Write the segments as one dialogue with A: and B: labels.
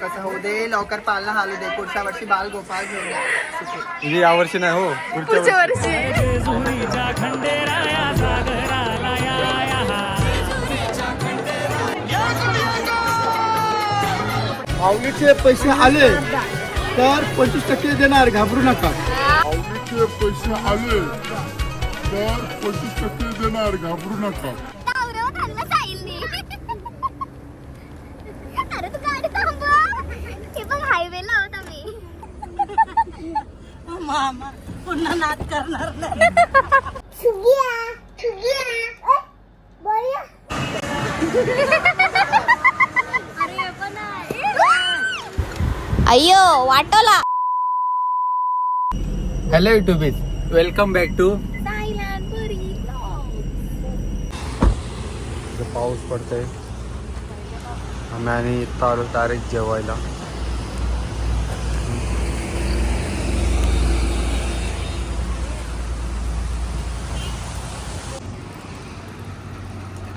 A: कसं होऊ दे. लवकर पालना हालू दे. पुढच्या वर्षी बाल गोपाळ घेऊन या. सुखी.
B: म्हणजे यावर्षी नाही हो. पुढच्या वर्षी.
C: आवडीचे पैसे आले तर पंचवीस टक्के देणार. घाबरू नका.
D: आवडीचे पैसे आले तर पंचवीस टक्के देणार. घाबरू नका
E: नवऱ्यावर खाल्लं साहिलने अरे तू गाडी थांबव हे बघ हायवेला होता मी
F: मामा पुन्हा नाद करणार नाही.
E: अय्यो वाटोला.
B: Hello YouTubees welcome back to पाऊस पडतोय आम्ही आणि डायरेक्ट जेवायला.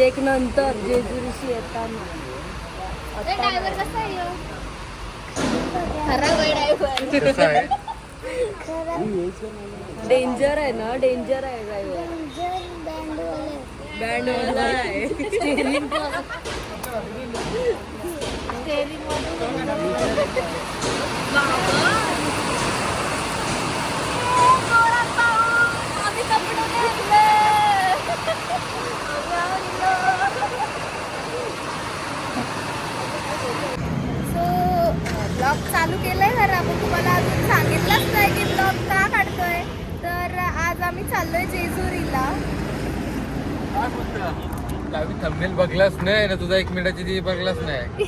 B: त्याच्यावरती
F: केक नंतर जेजुरीशी येताना
E: कसा आहे
F: डेंजर आहे ना? डेंजर आहे ड्रायव्हर बँड वाला आहे
E: ब्लॉग चालू केलाय खरं आपण तुम्हाला अजून सांगितलंच नाही की ब्लॉग का काढतोय तर आज आम्ही चाललोय जेजुरीला
B: गावी थंबनेल बघलाच नाही ना तुझा एक मिनिटाची ती बघलाच नाही.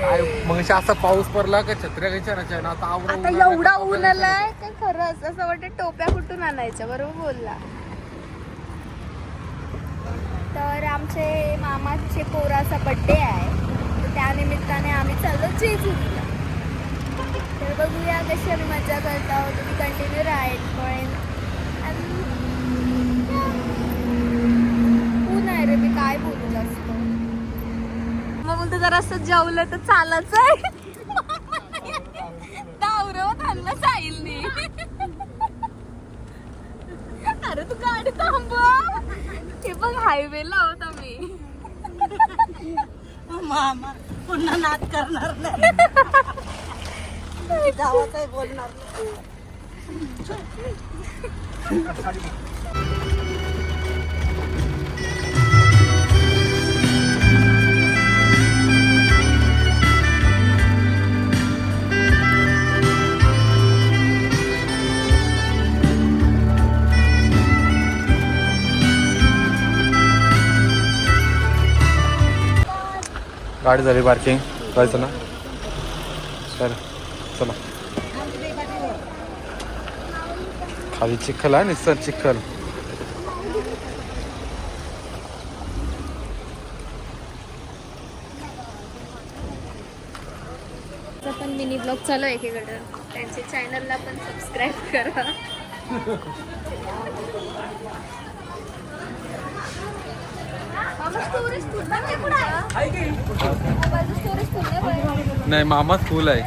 B: काय मग असा पाऊस पडला का छत्र्या घ्यायच्या ना आता आवरा
E: आता
B: उन्हाळा
E: एवढा ऊन? आलाय काय खरंच असं वाटतं टोप्या कुठून आणायच्या बरोबर बोलला. तर आमचे मामाचे पोराचा बड्डे आहे. तर त्यानिमित्ताने आम्ही चाललो जेजुरीला. तर बघूया कशी आम्ही मजा करतो तुम्ही कंटिन्यू राईट पण
F: बोलतो जरा असं जेवलं तर चालच आहे दावरं खाल्लं साहिलनी अरे तू गाडी थांबव. हे बघ हायवेला होता मी मामा पुन्हा नाद करणार नाही. गावात आहे बोलणार नाही.
B: गाडी झाली पार्किंग जायचं ना चल चला. खाली चिखल आहे निसर चिखल.
E: पण मिनी ब्लॉग चालू आहे एकीकडं. त्यांच्या चॅनलला पण सबस्क्राईब करा.
B: नाही मामा स्कूल आहे.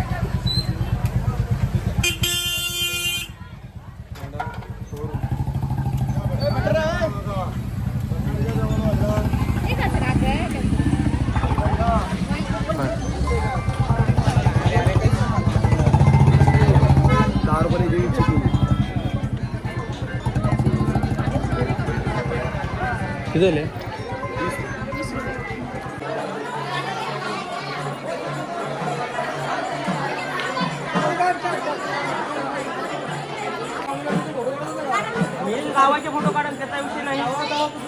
C: दहा
B: किती झाले?
G: त्याचा विषय नाही.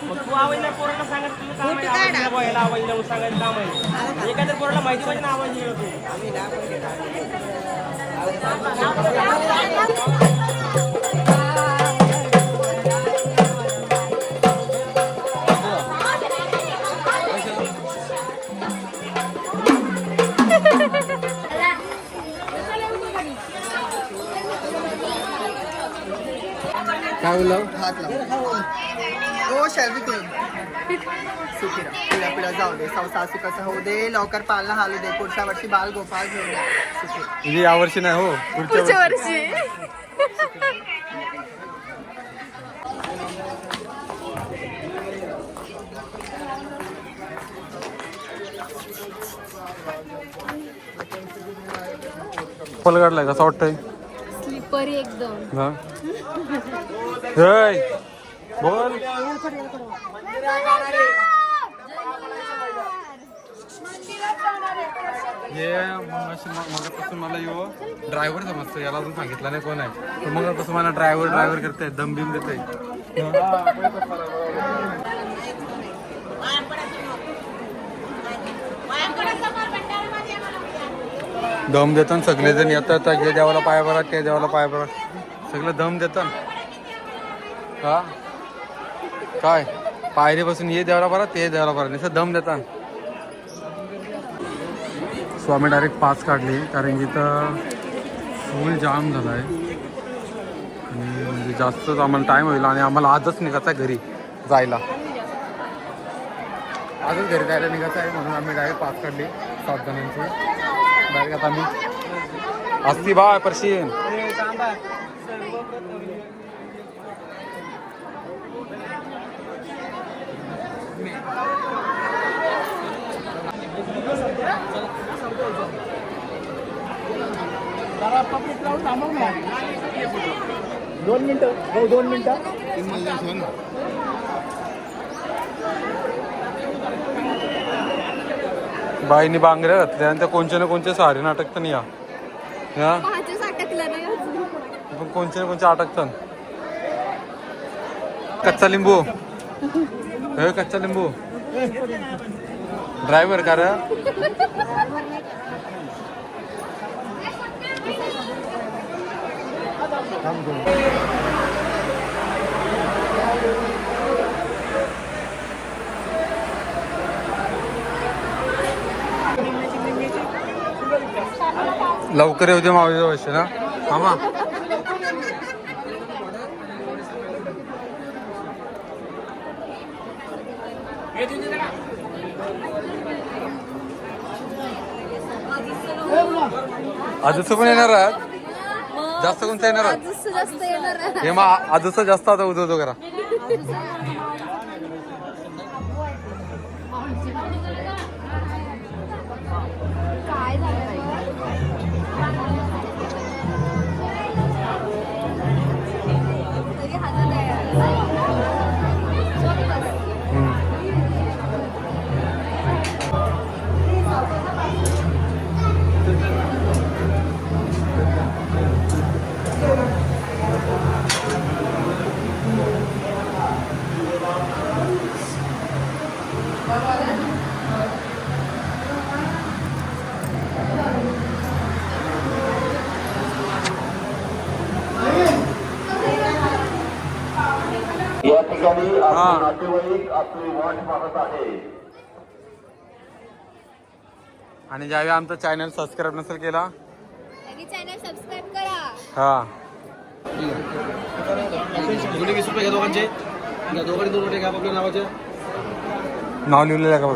G: मग तू आवाजला पोराला सांगत तुझं काम आहे आवाजला बोलायला आवाजला मग सांगायचं काम आहे. एखाद्या पोराला माहिती पाहिजे ना आवाज येतो
B: काय बोललं?
A: हात लाव हो शर्वी क्वीन सुखी पिढ्या पिढ्या जाऊ दे. संसार सुखाचा होऊ दे. लवकर पालना हालू दे. पुढच्या वर्षी बाल गोपाळ घेऊन या. सुखी.
B: म्हणजे यावर्षी नाही हो. पुढच्या
E: पुढच्या
B: वर्षी.
E: वर्षी.
B: फल काढलाय कसं वाटतंय.
E: स्लिपरी एकदम.
B: हा? हेय, बोल. मगापासून मला यो ड्रायव्हर समजतो याला अजून सांगितलं नाही कोण आहे. तर मगापासून मला ड्रायव्हर ड्रायव्हर करते दम बिम देते दम देतात सगळे जण येतात हे देवाला पाय भरा ते देवाला पाय भरा सगळं दम देतात का काय? पायरीपासून ये देवाला भरा ते देवाला भरा नाही दम देतात स्वामी डायरेक्ट पास काढली कारण की तर फुल जाम झाला आहे आणि म्हणजे जास्तच आम्हाला टाईम होईल आणि आम्हाला आजच निघायचा आहे घरी जायला. आजच घरी जायला निघायचं आहे म्हणून आम्ही डायरेक्ट पाच काढली सात जणांची. डायरेक्ट आता आम्ही. असती बा परशीन.
C: दोन मिनिटं हो दोन मिनिटं.
B: बाईने बांगड्या घातल्या आणि त्या कोणच्या ना कोणच्या सारे नाटक तर या हा. पण कोणच्या ना कोणच्या अटकतात कच्चा लिंबू. हे कच्चा लिंबू. ड्रायव्हर का रे? लवकर येऊ दे मावळीच्या वर्ष ना मामा आजच पण येणार आहात? जास्त कोणतं येणार आहात. हे मग आजच जास्त आता उदवतो करा
H: आपली वाट पाहत आहे.
B: आणि ज्यावेळी आमचा चॅनल सबस्क्राईब नसेल केला
E: चॅनल सबस्क्राईब करा.
B: हा.
C: दोन्ही वीस रुपये घ्या दोघांचे? घ्या दोघांनी दोन रुपये घ्या आपल्या नावाचे.
B: नाव लिहिलेलं आहे का बघ?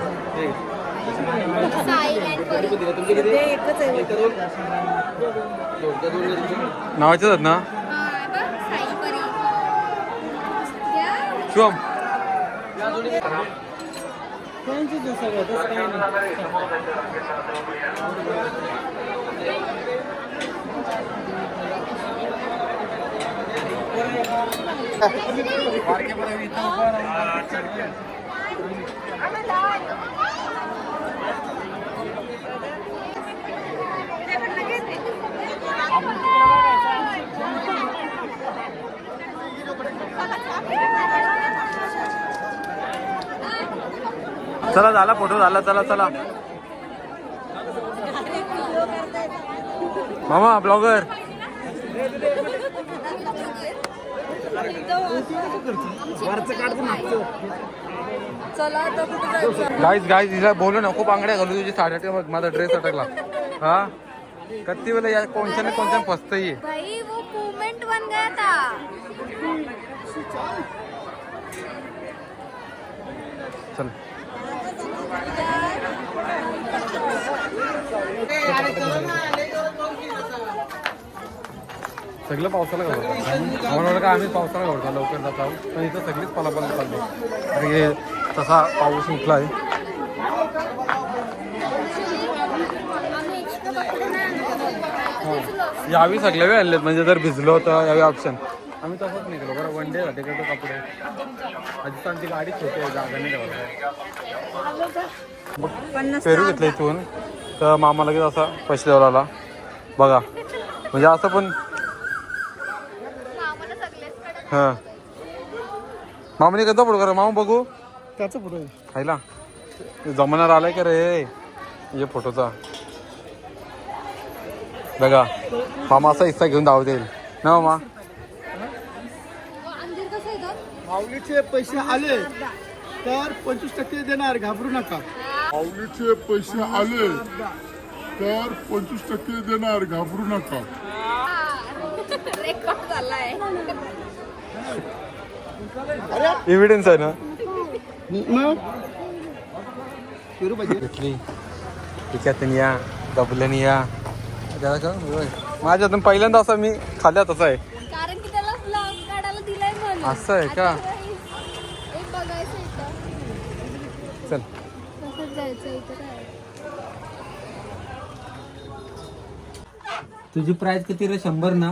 E: साईल अँड परी.
C: तुमचे किती एकच आहे? एक का दोन दोन? त्या दोन घ्या तुमचे?
B: नावाचेच आहेत ना?
E: हा, त्यांची दुसरं तसं काही
B: नाही चला झाला फोटो झाला चला चला. मामा ब्लॉगर. गाईज गाईज हिला बोलू ना खूप आंगड्या घालू तुझी साड्या ते बघ माझा ड्रेस अटकला. हा? कत्ती वेळेला या कोणत्या ना कोणत्या फसत ये
I: भाई वो मूवमेंट बन गया था.
B: चल. सगळं पावसाला आम्हाला वाटलं का आम्ही पावसाला घालतो लवकर जात आहोत पण इथं सगळीच पलापल चालली. कारण की तसा पाऊस उठला आहे
I: आणले.
B: यावी सगळ्या वेळ आणलेत म्हणजे जर भिजलो तर यावी ऑप्शन आम्ही तसंच निघलो. बरं वन डे साठी कसं कपडे आधी आमची गाडी छोटी आहे जागा नाही ठेवायला पेरू घेतलं इथून. तर मामा लगेच असा पैसे द्यायला आला बघा. म्हणजे असं पण
I: कडे
B: हां. मामाने कधी फोटो करा मामा बघू.
C: त्याचं पुढे
B: खायला जमानार आलाय का रे? ये फोटोचा. बघा. मामा असा हिस्सा घेऊन धावत येईल. ना मामा?
C: माऊलीचे पैसे आले तर पंचवीस टक्के देणार. घाबरू नका.
D: माऊलीचे पैसे आले तर पंचवीस टक्के देणार. घाबरू नका.
I: रेकॉर्ड झालाय.
B: एव्हिडन्स आहे ना? घेतली या दबल्यान या. त्याला का होय. माझ्यातून पहिल्यांदा असं मी खाल्ल्या तसं आहे.
I: कारण की त्याला ब्लॉग काढायला दिलाय म्हणून.
B: असं आहे का?
I: एक बघायचं इथं.
B: चल.
I: कसं जायचं इथं काय?
G: तुझी प्राइस किती रे? शंभर ना?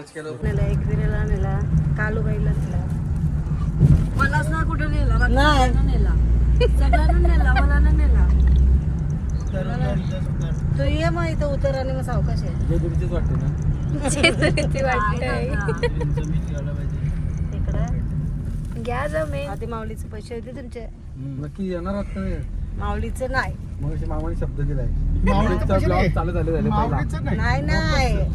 J: नेला एक विरेला नेला. कालूबाईला नेला. मलाच ना कुठं नेला सगळ्यांना नेला. सगळ्यांना नेला मला ना नेला तो ये मग इथं उतर आणि मग सावकाश आहे
B: तुमचीच वाटते ना.
E: जेजुरीची वाटतंय
J: इकडं.
E: घ्या जमेन
J: आधी माऊलीचे पैसे होते तुमचे.
B: नक्की येणार आहात?
J: माऊलीचं नाही.
B: मग मामाने शब्द दिलाय.
C: माऊलीचं
B: ब्लॉग. चालू झाले झाले
C: नाही
J: नाही.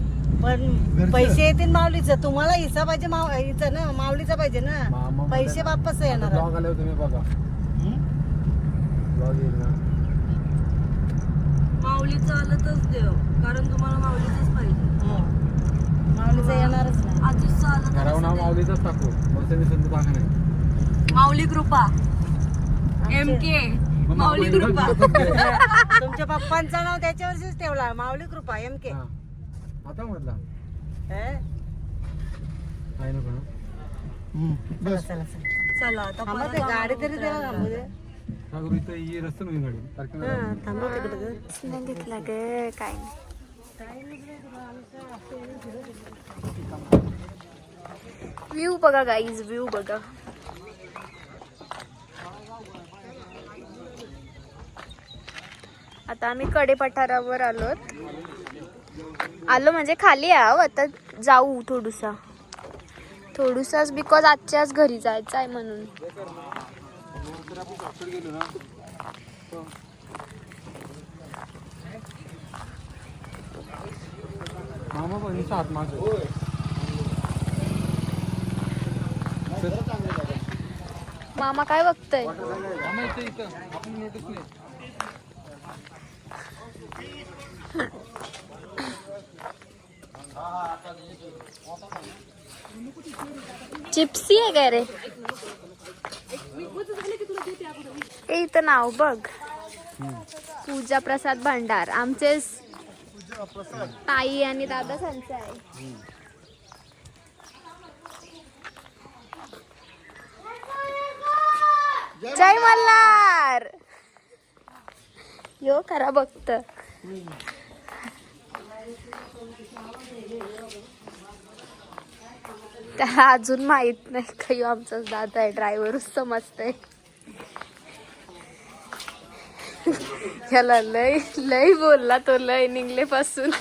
J: पण पैसे येतील माऊलीचं. तुम्हाला हिस्सा पाहिजे माव हिचं ना माऊलीचा पाहिजे ना. पैसे वापस येणार.
B: ब्लॉग आल्यावर तुम्ही बघा. ब्लॉग येईल ना.
J: माऊलीचं आलं तरच देव. कारण तुम्हाला माऊलीचंच पाहिजे. माऊलीचं येणारच नाही. आजीचं आलं
B: घरावर नाव माऊलीचंच टाकू. मग तुम्ही संत टाका नाही.
J: माऊली कृपा. एम के माऊली कृपा.
B: कृपा.
J: तुमच्या पप्पांचं नाव त्याच्यावरच ठेवला. माऊली कृपा एम के
B: हा. आता म्हटला आहे ना
C: बस.
J: चला आता ते गाडी तरी त्याला थांबू दे.
B: का करू इथं ही रस्ता नवीन गाडी तारखेला
J: हा, थांबव तिकडे गं.
E: नाही घेतला ग काय व्ह्यू बघा गाईज व्ह्यू बघा. आता आम्ही कडे पठारावर आलोत. आलो म्हणजे खाली आहो आता जाऊ थोडुसा. थोडुसाच बिकॉज आजच्याच घरी जायचं आहे म्हणून.
B: मामा
E: काय बघतय
B: मामा इथं इथं आपण नोटीस नाही
E: चिप्सी आहे काय रे? ए इथं नाव बघ. पूजा प्रसाद भंडार. आमचे ताई आणि दादा संच आहे. जय मल्हार. यो खरा बघत. त्याला अजून माहीत नाही का आमचाच दादा आहे ड्रायव्हरच समजतंय. याला लय लय बोलला तो लय निघले पासून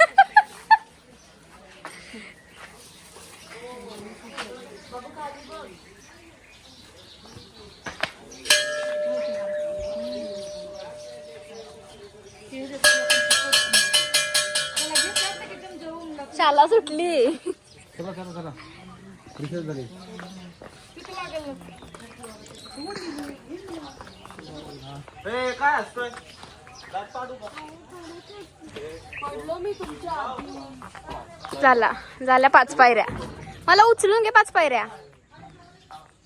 E: शाला सुटली
B: चला चला चला. रिसेस झाली
G: ए, काय असतोय?
E: झाला झाल्या पाच पायऱ्या. मला उचलून घे पाच पायऱ्या.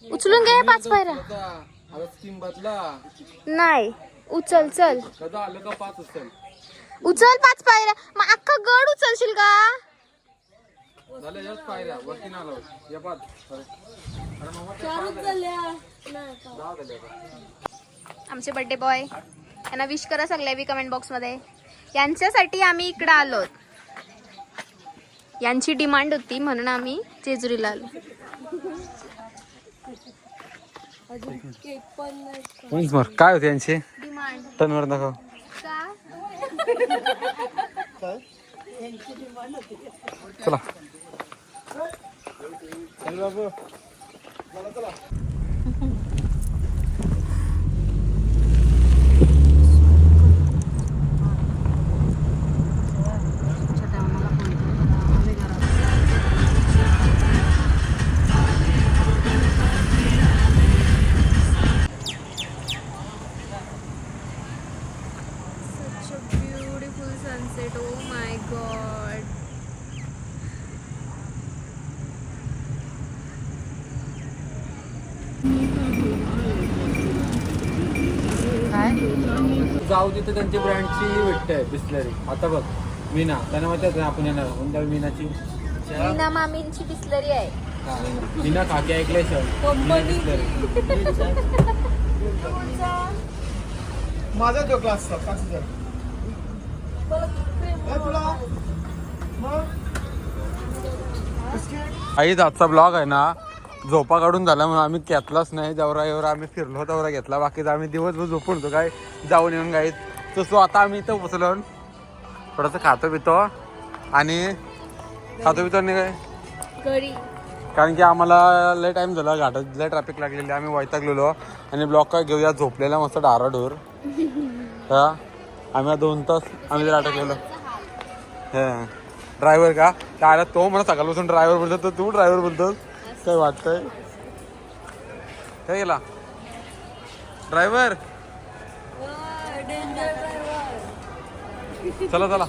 E: उचलून घे पाच पायऱ्या. नाही उचल चल.
B: कदा आलं का पाच असेल?
E: उचल पाच पायऱ्या. मग अख्खा गड उचलशील का?
B: झालं याच पायऱ्या वरती ना आलो या पाच
E: आमचे बर्थडे बॉय यांना विश करा सगळ्या बी कमेंट बॉक्समध्ये. यांच्यासाठी आम्ही इकडं आलो. यांची डिमांड होती म्हणून आम्ही जेजुरीला आलो.
B: मोर. काय होते यांचे?
E: डिमांड
B: टनवर दाखव.
E: का?
B: चला.
E: Elma bu. Balatala.
B: जाऊ तिथे त्यांची ब्रँडची भेटते बिस्लरी आता बघ मीना त्यांना माहिती आहे आपण येणार. कोणत्या मीनाची?
E: मीना मामींची बिस्लरी आहे.
B: हा, मीना खाकी ऐकले
C: माझा तो क्लासचा पाच हजार. ए, तुला? मग?
B: आईच आजचा ब्लॉग आहे ना झोपा काढून झाला म्हणून आम्ही घेतलाच नाही. जवरा एवढा आम्ही फिरलो तेवढा घेतला. बाकीचा आम्ही दिवसभर झोपून होतो काय जाऊन येऊन गाईत तसं आता आम्ही इथं बसलो थोडंसं खातो पितो. आणि खातो पितो आणि काय? कारण की आम्हाला लय टाइम झाला घाटात. लय ट्रॅफिक लागलेली. आम्ही वैतागलेलो. आणि ब्लॉक काय घेऊया? झोपलेला मस्त डाराडोर हा? आम्ही दोन तास आम्ही जर अटकलेलो ड्रायव्हर का? काय तो मला सकाळपासून ड्रायव्हर बोलतो. तर तू ड्रायव्हर बोलतोस? काय वाटतंय? काय गेला ड्रायव्हर चला चला.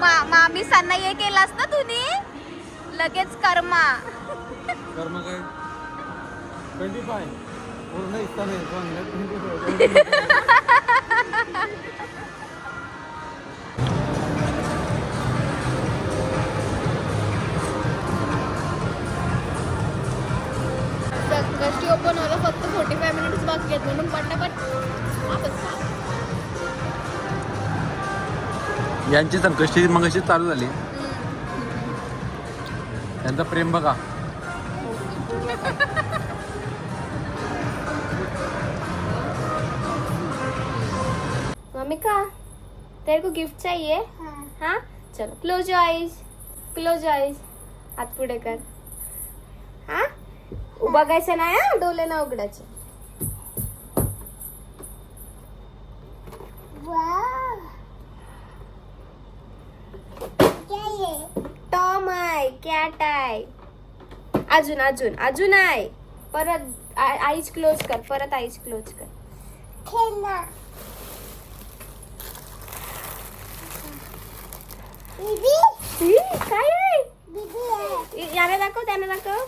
E: मा मामी सांना हे केलास ना तुम्ही? लगेच कर्मा.
B: कर्म काय? ट्वेंटी फाय
E: संकष्टी ओपन व्हायला फक्त फोर्टी फाय मिनिट्स बाकी आहेत म्हणून पटापट वापस खा.
B: यांची संकष्टी मग अशी चालू झाली. त्यांचं प्रेम बघा.
E: का? तेरे को गिफ्ट चाहिए? हाँ। चलो क्लोज आईज क्लोज आईज हात पुढे कर. हा? बघायचं नाही हा? डोले ना उघडायचे. टॉम आहे कॅट आहे. अजून अजून अजून आहे. परत आईज क्लोज कर परत आईज क्लोज कर. ई, काय याला दाखव त्याला दाखव.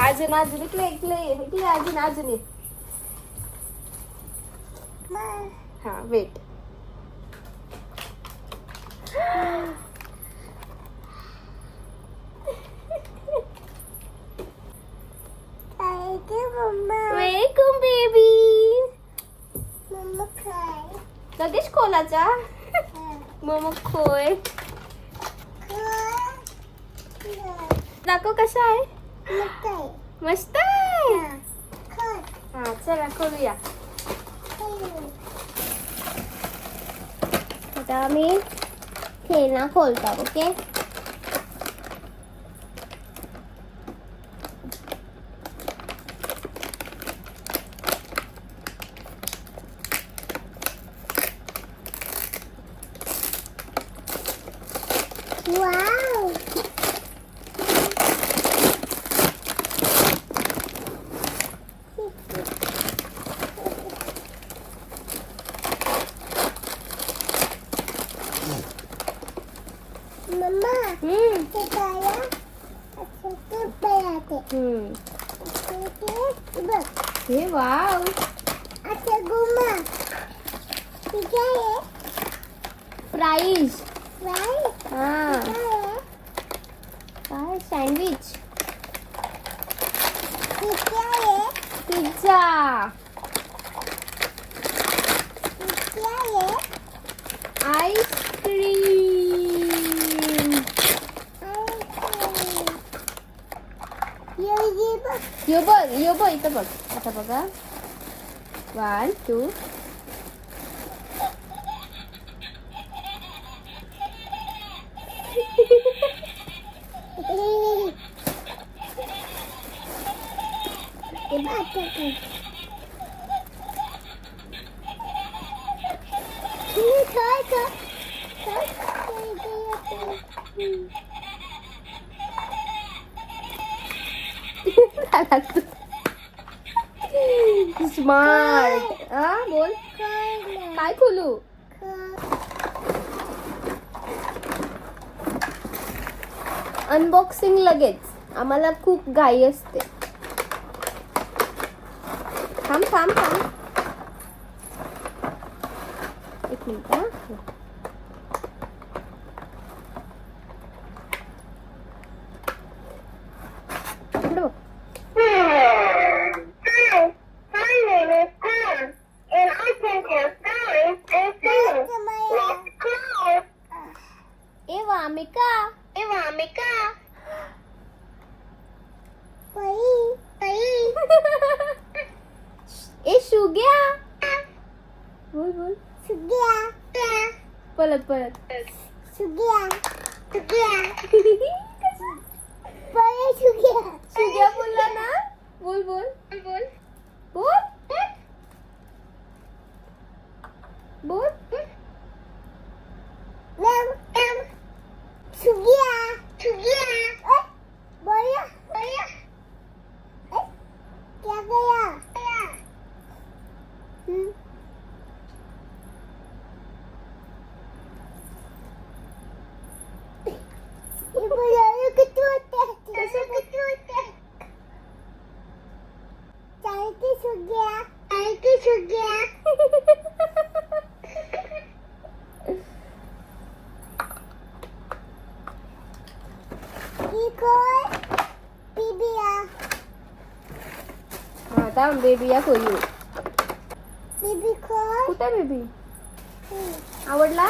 E: अजून अजून इकडे इकडे अजून अजून एक.
I: हा वेट वेलकम बेबी लगेच खोलाचा मग खोय दाखव कसा आहे? मस्त आहे. हा चला खोलूया. आता आम्ही खेळणा खोलतात ओके? हे वाव. अच्छा गुमा. ठीक आहे? प्राईज. हा. काय? सँडविच. पिझ्झा. आईस्क्रीम. यो बघ यो बघ इथं बघ आता बघा वन टू स्मार्ट. हा बोल. काय खोलू? अनबॉक्सिंग लगेच. आम्हाला खूप घाई असते. थांब थांब थांब एक मिनिट हा. इकडे बघ. ए वामिका ए वामिका ए शुग्या बोल बोल परत परत शुग्या बोलला ना बोल बोल बोल बोल बोल हा थांब बेबी या खोलू कुठे बेबी? आवडला?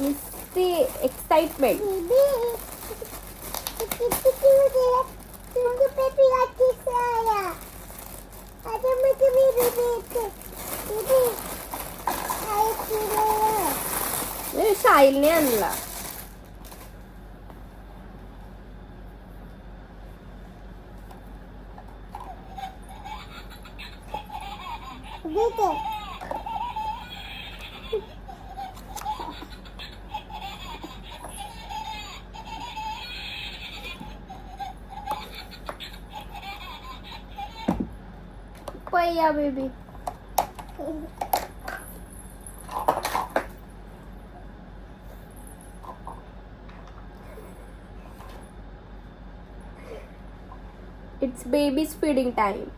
I: नुसती एक्साइटमेंट. साहिलने आणला पैया बेबी
E: baby's feeding time.